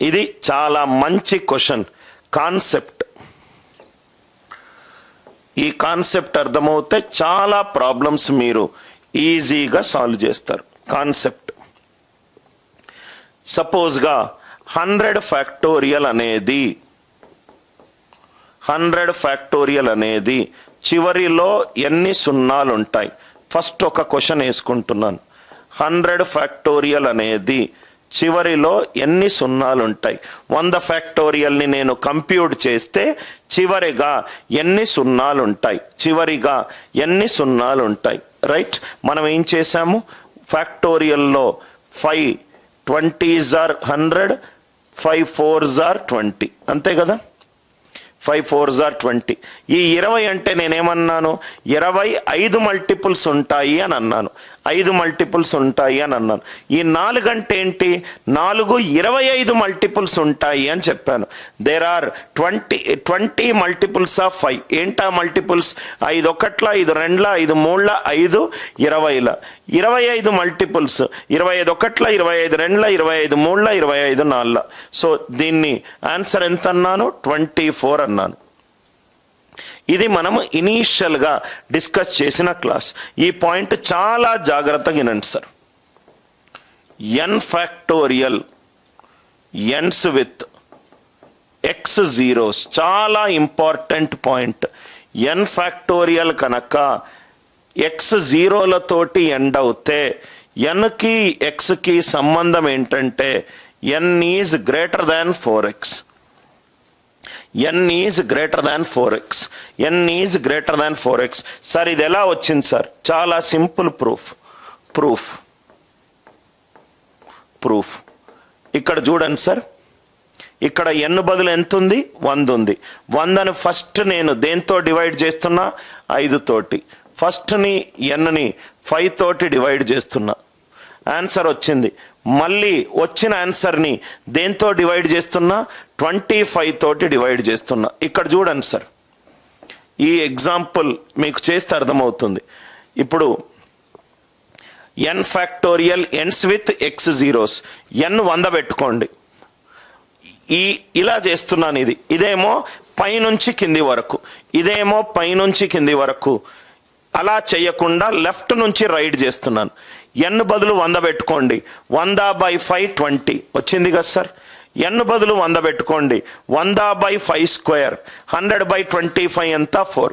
ఇది చాలా మంచి క్వశ్చన్. కాన్సెప్ట్. ఈ కాన్సెప్ట్ అర్థమవుతే చాలా ప్రాబ్లమ్స్ మీరు ఈజీగా సాల్వ్ చేస్తారు. కాన్సెప్ట్. సపోజ్గా హండ్రెడ్ ఫ్యాక్టోరియల్ అనేది హండ్రెడ్ ఫ్యాక్టోరియల్ అనేది చివరిలో ఎన్ని సున్నాలు ఉంటాయి? ఫస్ట్ ఒక క్వశ్చన్ వేసుకుంటున్నాను. హండ్రెడ్ ఫ్యాక్టోరియల్ అనేది చివరిలో ఎన్ని సున్నాలు ఉంటాయి వంద ఫ్యాక్టోరియల్ని నేను కంప్యూట్ చేస్తే చివరిగా ఎన్ని సున్నాలు ఉంటాయి చివరిగా ఎన్ని సున్నాలు ఉంటాయి రైట్? మనం ఏం చేసాము ఫ్యాక్టోరియల్లో five twenty jar hundred five four jar twenty. అంతే కదా? Five four jar twenty. ఈ ఇరవై అంటే నేనేమన్నాను? ఇరవై ఐదు మల్టిపుల్స్ ఉంటాయి అని అన్నాను. ఐదు మల్టిపుల్స్ ఉంటాయి అని అన్నాను. ఈ నాలుగు అంటే ఏంటి నాలుగు ఇరవై ఐదు మల్టిపుల్స్ ఉంటాయి అని చెప్పాను. There are twenty twenty multiples of five ఏంటా మల్టిపుల్స్ ఐదు ఒకట్ల ఐదు రెండ్ల ఐదు మూడుల ఐదు ఇరవైల. ఇరవై ఐదు మల్టిపుల్స్ ఇరవై ఐదు ఒకట్ల ఇరవై ఐదు రెండ్ల ఇరవై ఐదు మూడుల ఇరవై ఐదు నాలుగుల సో దీన్ని ఆన్సర్ ఎంత అన్నాను ట్వంటీ ఫోర్ అన్నాను. ఇది మనము ఇనీషియల్గా డిస్కస్ చేసిన క్లాస్ ఈ పాయింట్ చాలా జాగ్రత్తగా వినండి sir N factorial ends with X zeros చాలా ఇంపార్టెంట్ పాయింట్ ఎన్ ఫ్యాక్టోరియల్ కనుక ఎక్స్ జీరోలతోటి ఎండ్ అవుతే ఎన్కి ఎక్స్కి సంబంధం ఏంటంటే N is greater than four X N is greater than four X N is greater than four X sir ఇది ఎలా వచ్చింది సార్ చాలా సింపుల్ ప్రూఫ్ ప్రూఫ్ ప్రూఫ్ ఇక్కడ చూడండి సార్ ఇక్కడ ఎన్ బదులు ఎంత ఉంది? వంద ఉంది. వందని ఫస్ట్ నేను దేంతో డివైడ్ చేస్తున్నా? ఐదు తోటి. ఫస్ట్ని ఎన్ని ఫైవ్ తోటి డివైడ్ చేస్తున్నా. ఆన్సర్ వచ్చింది. మళ్ళీ వచ్చిన ఆన్సర్ని దేంతో డివైడ్ చేస్తున్నా? ట్వంటీ ఫైవ్ తోటి డివైడ్ చేస్తున్నా. ఇక్కడ చూడండి సార్ ఈ ఎగ్జాంపుల్ మీకు చేస్తే అర్థమవుతుంది. ఇప్పుడు N factorial ends with X zeros N వంద పెట్టుకోండి. ఈ ఇలా చేస్తున్నాను ఇది. ఇదేమో పైనుంచి కింది వరకు. ఇదేమో పైనుంచి కింది వరకు. అలా చేయకుండా లెఫ్ట్ నుంచి రైట్ చేస్తున్నాను. ఎన్ బదులు వంద పెట్టుకోండి. వంద బై ఫైవ్ ట్వంటీ. వచ్చింది కదా సార్? ఎన్ బదులు వంద పెట్టుకోండి. వంద by five square. Hundred by twenty five ఎంత? ఫోర్.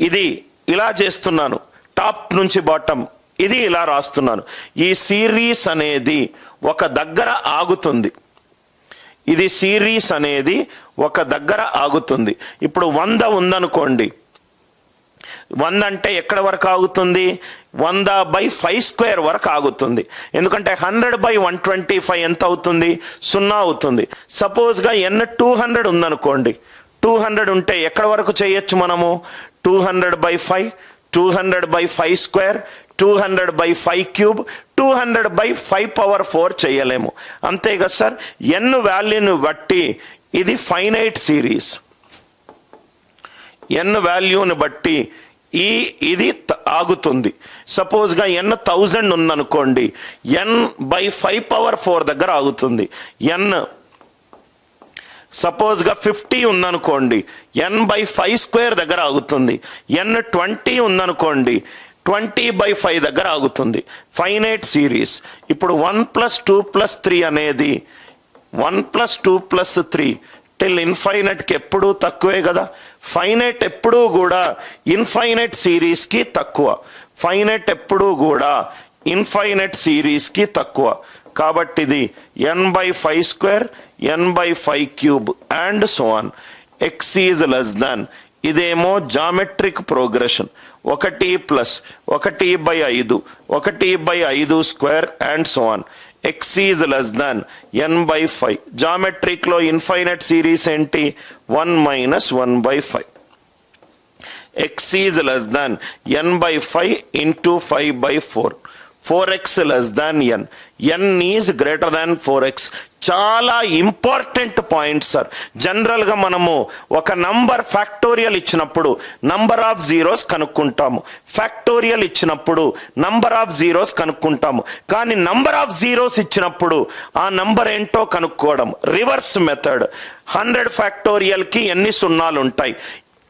ఇది ఇలా చేస్తున్నాను. టాప్ నుంచి బాటమ్. ఇది ఇలా రాస్తున్నాను. ఈ సిరీస్ అనేది ఒక దగ్గర ఆగుతుంది. ఇది సిరీస్ అనేది ఒక దగ్గర ఆగుతుంది. ఇప్పుడు వంద ఉందనుకోండి. వంద అంటే ఎక్కడ వరకు ఆగుతుంది? వంద బై ఫైవ్ స్క్వేర్ వరకు ఆగుతుంది. ఎందుకంటే hundred by one twenty five ఎంత అవుతుంది? సున్నా అవుతుంది. సపోజ్గా ఎన్ టూ హండ్రెడ్ ఉందనుకోండి. టూ హండ్రెడ్ ఉంటే ఎక్కడ వరకు చేయొచ్చు మనము? Two hundred by five two hundred by five square two hundred by five cube two hundred by five power four చేయలేము. అంతే కదా సార్? ఎన్ వాల్యూని బట్టి ఇది ఫైనైట్ సిరీస్. ఎన్ వాల్యూని బట్టి ఈ ఇది త- ఆగుతుంది. సపోజ్గా ఎన్ థౌజండ్ ఉందనుకోండి N by five power four దగ్గర ఆగుతుంది. ఎన్ సపోజ్గా ఫిఫ్టీ ఉందనుకోండి ఎన్ బై ఫైవ్ స్క్వేర్ దగ్గర ఆగుతుంది. ఎన్ ట్వంటీ ఉందనుకోండి ట్వంటీ బై ఫైవ్ దగ్గర ఆగుతుంది. ఫైనైట్ సిరీస్ ఇప్పుడు one plus two plus three అనేది one plus two plus three till ఇన్ఫైనట్కి ఎప్పుడూ తక్కువే కదా. ఫైనైట్ ఎప్పుడూ కూడా ఇన్ఫైనైట్ సిరీస్కి తక్కువ. ఫైనైట్ ఎప్పుడూ కూడా ఇన్ఫైనైట్ సిరీస్కి తక్కువ. కాబట్టి ఇది N by five square N by five cube and so on X is less than ఇదేమో జామెట్రిక్ ప్రోగ్రెషన్ ఒకటి ప్లస్ ఒకటి బై ఐదు ఒకటి బై ఐదు square and so on X is less than N by five జామెట్రిక్లో infinite series ఏంటి one minus one by five X is less than N by five into five by four Four X less than N. N is greater than four X చాలా important point sir. జనరల్గా మనము ఒక number factorial ఇచ్చినప్పుడు number of zeros కనుక్కుంటాము. Factorial ఇచ్చినప్పుడు number of zeros కనుక్కుంటాము. కానీ number of zeros ఇచ్చినప్పుడు ఆ నంబర్ ఏంటో కనుక్కోవడం. Reverse method. హండ్రెడ్ ఫ్యాక్టోరియల్కి ఎన్ని సున్నాలు ఉంటాయి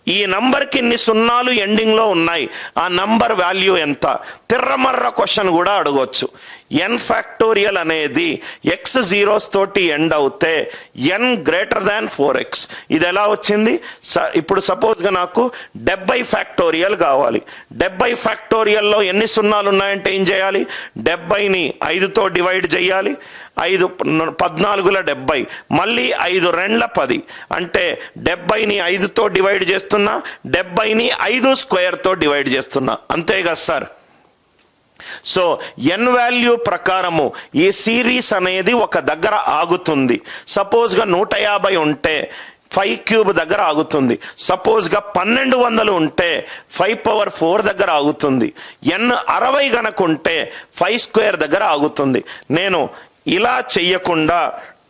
ఈ నంబర్కి ఇన్ని సున్నాలు ఎండింగ్లో ఉన్నాయి. ఆ నంబర్ వాల్యూ ఎంత? తిర్రమర్ర క్వశ్చన్ కూడా అడగవచ్చు ఎన్ ఫ్యాక్టోరియల్ అనేది ఎక్స్ జీరోస్ తోటి ఎండ్ అవుతే N greater than four X ఇది ఎలా వచ్చింది? స- ఇప్పుడు సపోజ్గా నాకు డెబ్బై ఫ్యాక్టోరియల్ కావాలి. డెబ్బై ఫ్యాక్టోరియల్లో ఎన్ని సున్నాలు ఉన్నాయంటే ఏం చేయాలి? డెబ్బైని ఐదుతో డివైడ్ చేయాలి. ఐదు పద్నాలుగుల డెబ్బై. మళ్ళీ ఐదు రెండ్ల పది. అంటే డెబ్బైని ఐదుతో డివైడ్ చేస్తున్నా డెబ్బైని ఐదు స్క్వేర్తో డివైడ్ చేస్తున్నా. అంతే కదా సార్? సో ఎన్ వాల్యూ ప్రకారము ఈ సిరీస్ అనేది ఒక దగ్గర ఆగుతుంది. సపోజ్గా నూట యాభై ఉంటే ఫైవ్ క్యూబ్ దగ్గర ఆగుతుంది. సపోజ్గా పన్నెండు వందలు ఉంటే ఫైవ్ పవర్ ఫోర్ దగ్గర ఆగుతుంది. ఎన్ అరవై గనక ఉంటే ఫైవ్ స్క్వేర్ దగ్గర ఆగుతుంది. నేను ఇలా చెయ్యకుండా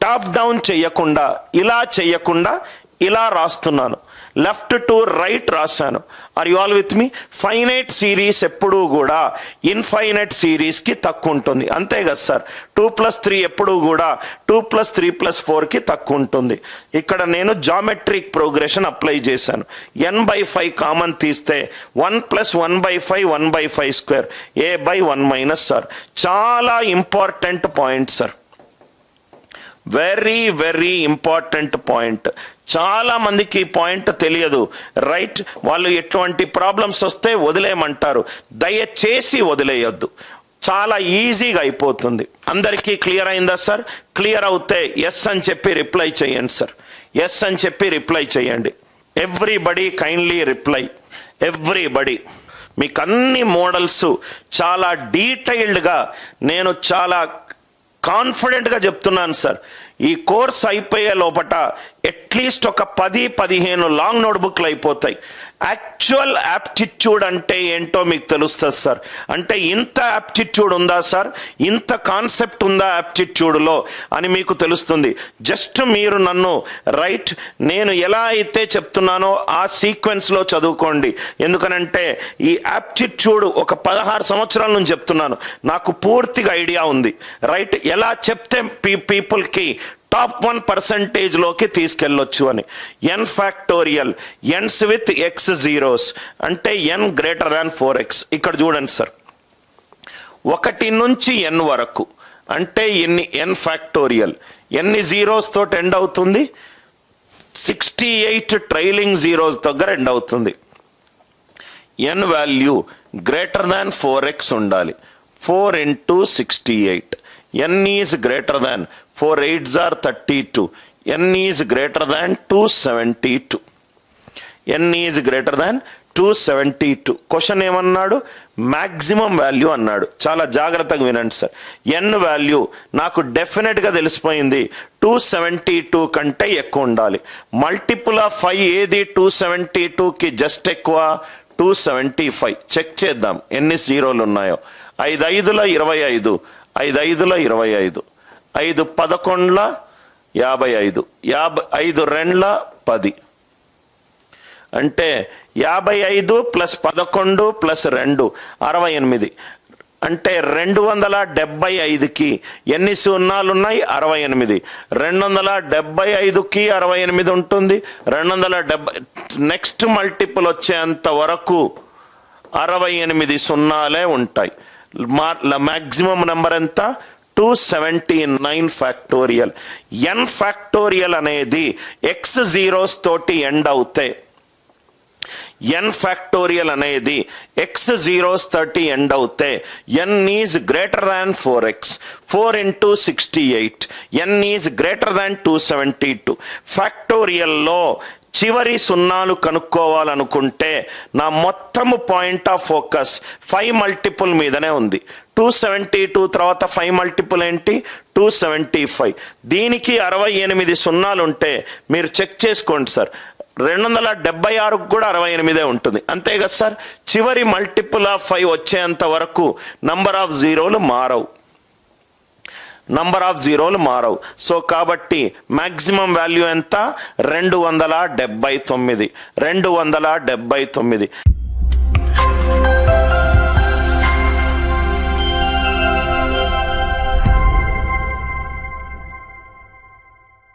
టాప్ డౌన్ చెయ్యకుండా ఇలా చెయ్యకుండా ఇలా రాస్తున్నాను. లెఫ్ట్ టు రైట్ రాశాను. Are you all with me finite series ఎప్పుడూ కూడా ఇన్ఫైనైట్ సిరీస్కి తక్కువ ఉంటుంది అంతే కదా సార్? టూ ప్లస్ త్రీ ఎప్పుడూ కూడా టూ ప్లస్ త్రీ ప్లస్ ఫోర్కి తక్కువ ఉంటుంది ఇక్కడ నేను జామెట్రిక్ ప్రోగ్రెషన్ అప్లై చేశాను. ఎన్ బై ఫైవ్ కామన్ తీస్తే one plus one by five one by five square A by one minus sir చాలా important point sir very very important point చాలా మందికి పాయింట్ తెలియదు. రైట్? వాళ్ళు ఎటువంటి ప్రాబ్లమ్స్ వస్తే వదిలేయమంటారు. దయచేసి వదిలేయొద్దు. చాలా ఈజీగా అయిపోతుంది. అందరికీ క్లియర్ అయిందా సార్? క్లియర్ అవుతే ఎస్ అని చెప్పి రిప్లై చేయండి సార్. ఎస్ అని చెప్పి రిప్లై చేయండి. ఎవ్రీబడి కైండ్లీ రిప్లై ఎవ్రీబడి మీకు అన్ని మోడల్స్ చాలా డీటెయిల్డ్గా నేను చాలా కాన్ఫిడెంట్గా చెప్తున్నాను సార్. ఈ కోర్స్ అయిపోయే లోపట అట్లీస్ట్ ఒక పది పదిహేను లాంగ్ నోట్బుక్లు అయిపోతాయి. యాక్చువల్ యాప్టిట్యూడ్ అంటే ఏంటో మీకు తెలుస్తుంది సార్ అంటే ఇంత యాప్టిట్యూడ్ ఉందా సార్ ఇంత కాన్సెప్ట్ ఉందా యాప్టిట్యూడ్లో అని మీకు తెలుస్తుంది. జస్ట్ మీరు నన్ను రైట్ నేను ఎలా అయితే చెప్తున్నానో ఆ సీక్వెన్స్లో చదువుకోండి. ఎందుకనంటే ఈ యాప్టిట్యూడ్ ఒక పదహారు సంవత్సరాల నుంచి చెప్తున్నాను. నాకు పూర్తిగా ఐడియా ఉంది. రైట్ ఎలా చెప్తే పీ పీపుల్కి టాప్ వన్ పర్సంటేజ్లోకి తీసుకెళ్ళొచ్చు అని. N factorial ends with X zeros అంటే N greater than four X ఇక్కడ చూడండి సార్. ఒకటి నుంచి ఎన్ వరకు అంటే ఎన్ని ఎన్ ఫ్యాక్టోరియల్ ఎన్ని జీరోస్ తోటి ఎండ్ అవుతుంది. సిక్స్టీ ఎయిట్ ట్రైలింగ్ జీరోస్ దగ్గర ఎండ్ అవుతుంది. N value greater than four X ఉండాలి. Four into sixty eight N is greater than four eights are thirty two. N is greater than two seventy two N is greater than two seventy two question ఏమన్నాడు? Maximum value అన్నాడు. చాలా జాగ్రత్తగా వినండి sir. ఎన్ value నాకు డెఫినెట్గా తెలిసిపోయింది. Two seventy two కంటే ఎక్కువ ఉండాలి. మల్టిపుల్ ఆఫ్ ఫైవ్ ఏది? టూ సెవెంటీ టూకి జస్ట్ ఎక్కువ? టూ సెవెంటీ ఫైవ్ చెక్ చేద్దాం. ఎన్ని జీరోలు ఉన్నాయో? ఐదు ఐదుల ఇరవై ఐదు. ఐదు ఐదుల ఇరవై ఐదు. ఐదు పదకొండ్ల యాభై ఐదు. యాభై ఐదు రెండ్ల పది. అంటే యాభై ఐదు ప్లస్ పదకొండు ప్లస్ రెండు అరవై ఎనిమిది. అంటే రెండు వందల డెబ్బై ఐదుకి ఎన్ని సున్నాలు ఉన్నాయి? అరవై ఎనిమిది. రెండు వందల డెబ్బై ఐదుకి అరవై ఎనిమిది ఉంటుంది. రెండు వందల డెబ్బై నెక్స్ట్ మల్టిపుల్ వచ్చేంత వరకు అరవై ఎనిమిది సున్నాలే ఉంటాయి. మా మ్యాక్సిమం నెంబర్ ఎంత? Two seventy nine factorial N factorial అనేది ఎక్స్ జీరోస్ తోటి ఎండ్ అవుతాయి ఎన్ ఫ్యాక్టోరియల్ అనేది ఎక్స్ జీరోస్ థర్టీ ఎండ్ అవుతే N is greater than four X four into sixty eight N is greater than two seventy two ఫ్యాక్టోరియల్లో చివరి సున్నాలు కనుక్కోవాలనుకుంటే నా మొత్తము point of focus five multiple మీదనే ఉంది. టూ సెవెంటీ టూ తర్వాత ఫైవ్ మల్టిపుల్ ఏంటి? Two seventy five. దీనికి అరవై ఎనిమిది సున్నాలు ఉంటే మీరు చెక్ చేసుకోండి సార్. రెండు వందల డెబ్బై ఆరుకు కూడా అరవై ఎనిమిదే ఉంటుంది. అంతే కదా సార్? చివరి మల్టిపుల్ ఆఫ్ ఫైవ్ వచ్చేంత వరకు నంబర్ ఆఫ్ జీరోలు మారవు. నంబర్ ఆఫ్ జీరోలు మారవు. సో కాబట్టి మ్యాక్సిమం వాల్యూ ఎంత? రెండు వందల డెబ్బై తొమ్మిది. రెండు వందల డెబ్బై తొమ్మిది.